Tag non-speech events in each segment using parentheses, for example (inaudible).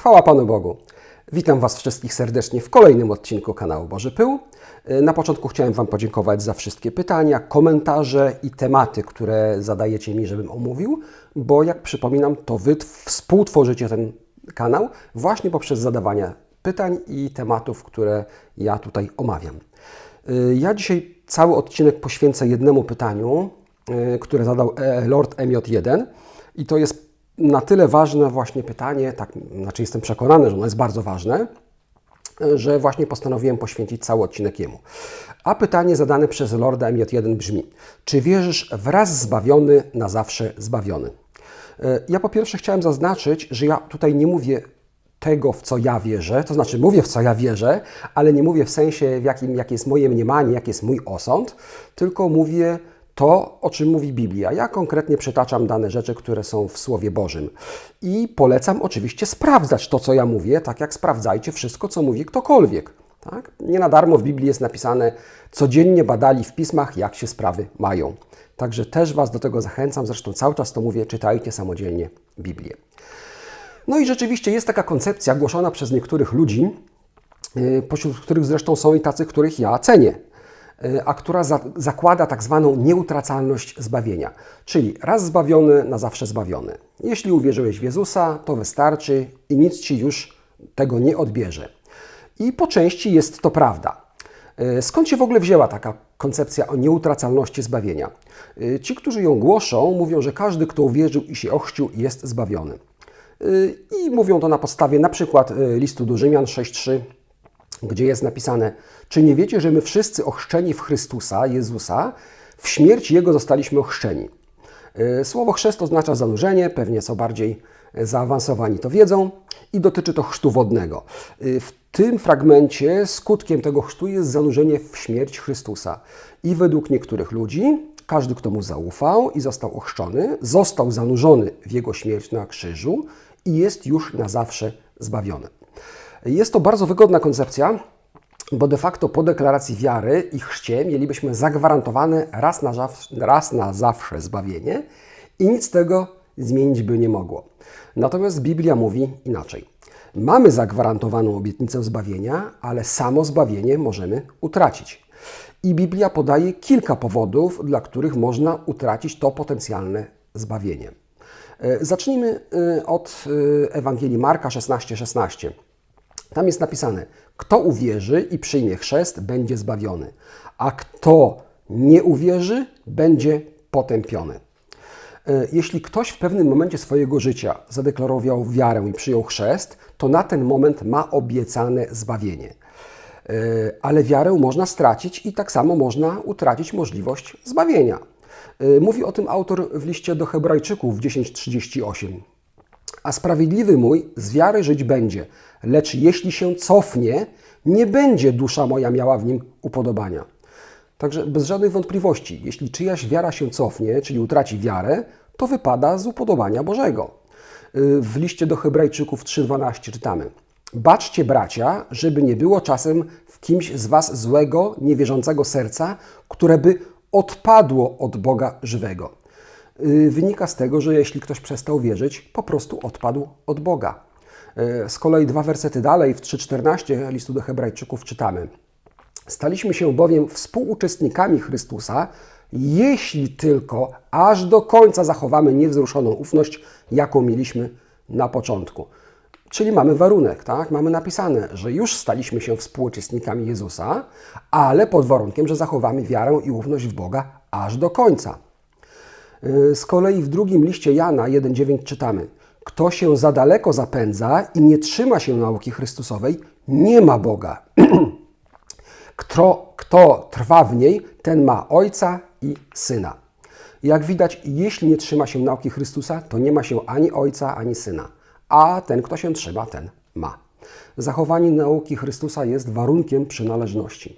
Chwała Panu Bogu. Witam Was wszystkich serdecznie w kolejnym odcinku kanału Boży Pył. Na początku chciałem Wam podziękować za wszystkie pytania, komentarze i tematy, które zadajecie mi, żebym omówił, bo jak przypominam, to Wy współtworzycie ten kanał właśnie poprzez zadawanie pytań i tematów, które ja tutaj omawiam. Ja dzisiaj cały odcinek poświęcę jednemu pytaniu, które zadał Lord MJ1 i to jest na tyle ważne właśnie pytanie, tak, znaczy jestem przekonany, że ono jest bardzo ważne, że właśnie postanowiłem poświęcić cały odcinek jemu. A pytanie zadane przez Lorda MJ1 brzmi: Czy wierzysz wraz zbawiony, na zawsze zbawiony? Ja po pierwsze chciałem zaznaczyć, że ja tutaj nie mówię tego, w co ja wierzę, to znaczy mówię, w co ja wierzę, ale nie mówię w sensie, w jakim, jakie jest moje mniemanie, jaki jest mój osąd, tylko mówię to, o czym mówi Biblia. Ja konkretnie przytaczam dane rzeczy, które są w Słowie Bożym. I polecam oczywiście sprawdzać to, co ja mówię, tak jak sprawdzajcie wszystko, co mówi ktokolwiek. Tak? Nie na darmo w Biblii jest napisane, codziennie badali w pismach, jak się sprawy mają. Także też Was do tego zachęcam, zresztą cały czas to mówię, czytajcie samodzielnie Biblię. No i rzeczywiście jest taka koncepcja głoszona przez niektórych ludzi, y, pośród których zresztą są i tacy, których ja cenię. Y, a która za, zakłada tak zwaną nieutracalność zbawienia, czyli raz zbawiony, na zawsze zbawiony. Jeśli uwierzyłeś w Jezusa, to wystarczy i nic ci już tego nie odbierze. I po części jest to prawda. Y, skąd się w ogóle wzięła taka koncepcja o nieutracalności zbawienia? Y, ci, którzy ją głoszą, mówią, że każdy, kto uwierzył i się ochrzcił, jest zbawiony. I mówią to na podstawie na przykład listu do Rzymian 6.3 gdzie jest napisane: Czy nie wiecie, że my wszyscy ochrzczeni w Chrystusa, Jezusa, w śmierć Jego zostaliśmy ochrzczeni? E, słowo chrzest oznacza zanurzenie, pewnie co bardziej zaawansowani to wiedzą, i dotyczy to chrztu wodnego. E, w tym fragmencie skutkiem tego chrztu jest zanurzenie w śmierć Chrystusa. I według niektórych ludzi, każdy, kto mu zaufał i został ochrzczony, został zanurzony w jego śmierć na krzyżu i jest już na zawsze zbawiony. Jest to bardzo wygodna koncepcja, bo de facto po deklaracji wiary i chrzcie mielibyśmy zagwarantowane raz na, raz na zawsze zbawienie i nic tego zmienić by nie mogło. Natomiast Biblia mówi inaczej. Mamy zagwarantowaną obietnicę zbawienia, ale samo zbawienie możemy utracić. I Biblia podaje kilka powodów, dla których można utracić to potencjalne zbawienie. E, zacznijmy e, od e, Ewangelii Marka 16:16. 16. Tam jest napisane: Kto uwierzy i przyjmie chrzest, będzie zbawiony, a kto nie uwierzy, będzie potępiony. E, jeśli ktoś w pewnym momencie swojego życia zadeklarował wiarę i przyjął chrzest, to na ten moment ma obiecane zbawienie. E, ale wiarę można stracić i tak samo można utracić możliwość zbawienia. E, mówi o tym autor w liście do Hebrajczyków 10:38 a sprawiedliwy mój z wiary żyć będzie. Lecz jeśli się cofnie, nie będzie dusza moja miała w nim upodobania. Także bez żadnej wątpliwości, jeśli czyjaś wiara się cofnie, czyli utraci wiarę, to wypada z upodobania Bożego. Y, w liście do Hebrajczyków 3:12 czytamy: Baczcie, bracia, żeby nie było czasem w kimś z was złego, niewierzącego serca, które by odpadło od Boga żywego. Y, wynika z tego, że jeśli ktoś przestał wierzyć, po prostu odpadł od Boga. Y, z kolei dwa wersety dalej, w 3,14 listu do Hebrajczyków czytamy: Staliśmy się bowiem współuczestnikami Chrystusa, jeśli tylko aż do końca zachowamy niewzruszoną ufność, jaką mieliśmy na początku. Czyli mamy warunek, tak? Mamy napisane, że już staliśmy się współuczestnikami Jezusa, ale pod warunkiem, że zachowamy wiarę i ufność w Boga aż do końca. Y, z kolei w drugim liście Jana 1,9 czytamy: Kto się za daleko zapędza i nie trzyma się nauki Chrystusowej, nie ma Boga. (clears throat) Kto, kto trwa w niej, ten ma Ojca i Syna. Jak widać, jeśli nie trzyma się nauki Chrystusa, to nie ma się ani Ojca, ani Syna. A ten, kto się trzyma, ten ma. Zachowanie nauki Chrystusa jest warunkiem przynależności.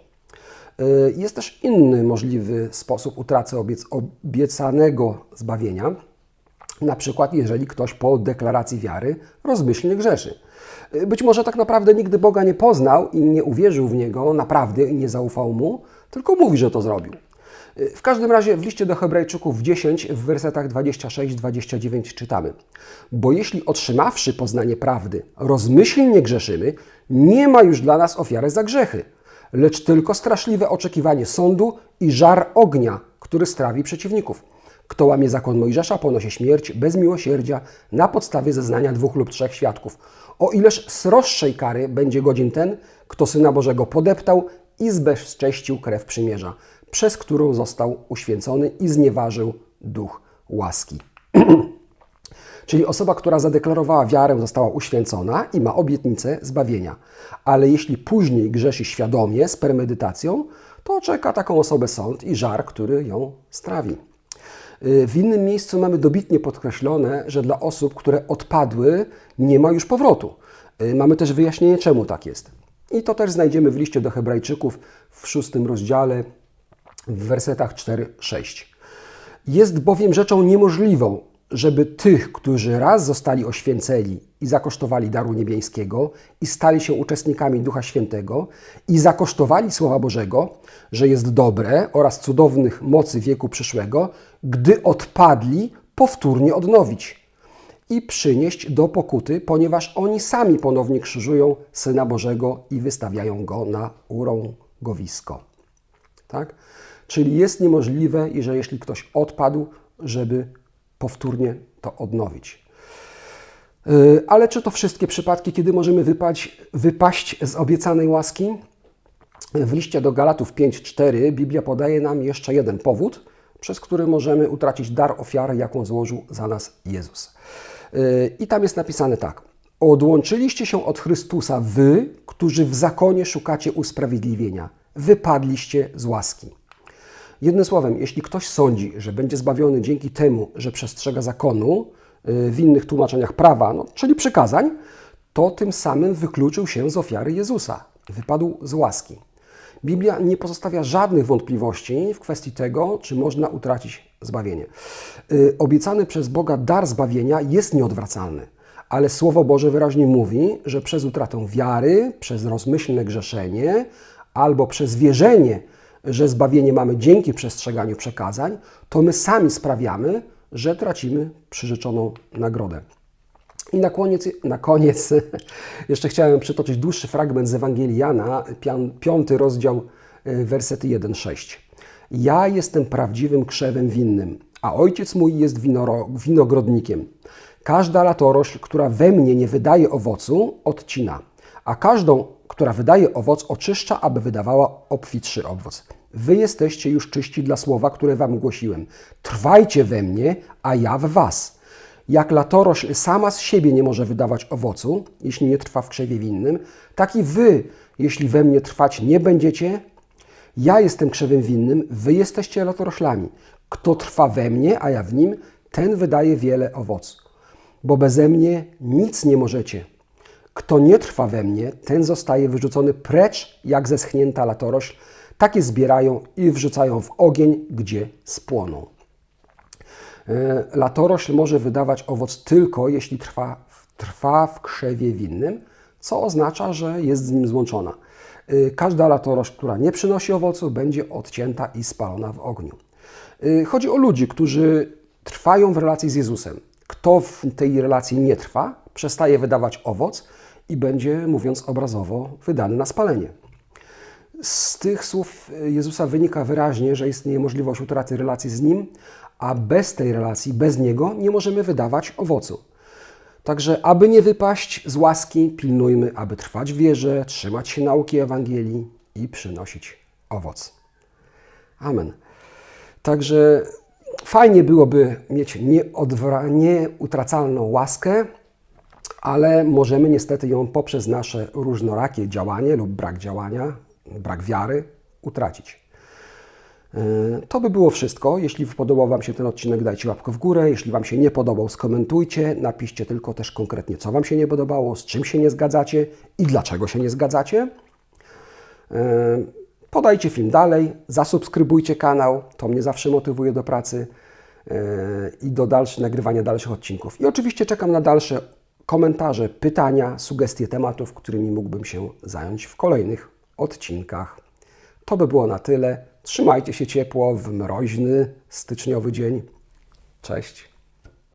Y, jest też inny możliwy sposób utraty obiecanego zbawienia, na przykład jeżeli ktoś po deklaracji wiary rozmyślnie grzeszy. Y, być może tak naprawdę nigdy Boga nie poznał i nie uwierzył w Niego naprawdę i nie zaufał Mu, tylko mówi, że to zrobił. W każdym razie w liście do Hebrajczyków 10 w wersetach 26-29 czytamy: Bo jeśli otrzymawszy poznanie prawdy, rozmyślnie grzeszymy, nie ma już dla nas ofiary za grzechy, lecz tylko straszliwe oczekiwanie sądu i żar ognia, który strawi przeciwników. Kto łamie zakon Mojżesza, ponosi śmierć bez miłosierdzia na podstawie zeznania dwóch lub trzech świadków. O ileż sroższej kary będzie godzin ten, kto Syna Bożego podeptał i zbezcześcił krew przymierza, przez którą został uświęcony i znieważył duch łaski. (clears throat) Czyli osoba, która zadeklarowała wiarę, została uświęcona i ma obietnicę zbawienia. Ale jeśli później grzeszy świadomie, z premedytacją, to czeka taką osobę sąd i żar, który ją strawi. Y, w innym miejscu mamy dobitnie podkreślone, że dla osób, które odpadły, nie ma już powrotu. Y, mamy też wyjaśnienie, czemu tak jest. I to też znajdziemy w liście do Hebrajczyków w szóstym rozdziale, w wersetach 4-6. Jest bowiem rzeczą niemożliwą, żeby tych, którzy raz zostali oświęceni i zakosztowali daru niebieskiego i stali się uczestnikami Ducha Świętego i zakosztowali Słowa Bożego, że jest dobre oraz cudownych mocy wieku przyszłego, gdy odpadli, powtórnie odnowić i przynieść do pokuty, ponieważ oni sami ponownie krzyżują Syna Bożego i wystawiają Go na urągowisko. Tak? Czyli jest niemożliwe, że jeśli ktoś odpadł, żeby powtórnie to odnowić. Yy, ale czy to wszystkie przypadki, kiedy możemy wypaść, wypaść z obiecanej łaski? W liście do Galatów 5:4 Biblia podaje nam jeszcze jeden powód, przez który możemy utracić dar ofiary, jaką złożył za nas Jezus. Yy, I tam jest napisane tak: Odłączyliście się od Chrystusa wy, którzy w zakonie szukacie usprawiedliwienia. Wypadliście z łaski. Jednym słowem, jeśli ktoś sądzi, że będzie zbawiony dzięki temu, że przestrzega zakonu y, w innych tłumaczeniach prawa, no, czyli przykazań, to tym samym wykluczył się z ofiary Jezusa. Wypadł z łaski. Biblia nie pozostawia żadnych wątpliwości w kwestii tego, czy można utracić zbawienie. Y, obiecany przez Boga dar zbawienia jest nieodwracalny, ale Słowo Boże wyraźnie mówi, że przez utratę wiary, przez rozmyślne grzeszenie albo przez wierzenie, że zbawienie mamy dzięki przestrzeganiu przekazań, to my sami sprawiamy, że tracimy przyrzeczoną nagrodę. I na koniec, na koniec (laughs) jeszcze chciałem przytoczyć dłuższy fragment z Ewangelii Jana, piąty rozdział, y, wersety 1-6. Ja jestem prawdziwym krzewem winnym, a ojciec mój jest winogrodnikiem. Każda latorośl, która we mnie nie wydaje owocu, odcina, a każdą, która wydaje owoc, oczyszcza, aby wydawała obfitszy owoc. Wy jesteście już czyści dla słowa, które wam głosiłem. Trwajcie we mnie, a ja w was. Jak latorośl sama z siebie nie może wydawać owocu, jeśli nie trwa w krzewie winnym, tak i wy, jeśli we mnie trwać nie będziecie, ja jestem krzewem winnym, wy jesteście latoroślami. Kto trwa we mnie, a ja w nim, ten wydaje wiele owocu. Bo beze mnie nic nie możecie. Kto nie trwa we mnie, ten zostaje wyrzucony precz, jak zeschnięta latorośl, takie zbierają i wrzucają w ogień, gdzie spłoną. E, latorośl może wydawać owoc tylko jeśli trwa, trwa w krzewie winnym, co oznacza, że jest z nim złączona. E, każda latorośl, która nie przynosi owocu, będzie odcięta i spalona w ogniu. E, chodzi o ludzi, którzy trwają w relacji z Jezusem. Kto w tej relacji nie trwa, przestaje wydawać owoc i będzie, mówiąc obrazowo, wydany na spalenie. Z tych słów Jezusa wynika wyraźnie, że istnieje możliwość utraty relacji z Nim, a bez tej relacji, bez Niego nie możemy wydawać owocu. Także, aby nie wypaść z łaski, pilnujmy, aby trwać w wierze, trzymać się nauki Ewangelii i przynosić owoc. Amen. Także fajnie byłoby mieć nieutracalną łaskę, ale możemy niestety ją poprzez nasze różnorakie działanie lub brak działania, brak wiary utracić. E, to by było wszystko. Jeśli podobał Wam się ten odcinek, dajcie łapkę w górę. Jeśli Wam się nie podobał, skomentujcie. Napiszcie tylko też konkretnie, co Wam się nie podobało, z czym się nie zgadzacie i dlaczego się nie zgadzacie. E, podajcie film dalej, zasubskrybujcie kanał, to mnie zawsze motywuje do pracy e, i do dalszego nagrywania dalszych odcinków. I oczywiście czekam na dalsze komentarze, pytania, sugestie tematów, którymi mógłbym się zająć w kolejnych odcinkach. To by było na tyle. Trzymajcie się ciepło w mroźny styczniowy dzień. Cześć.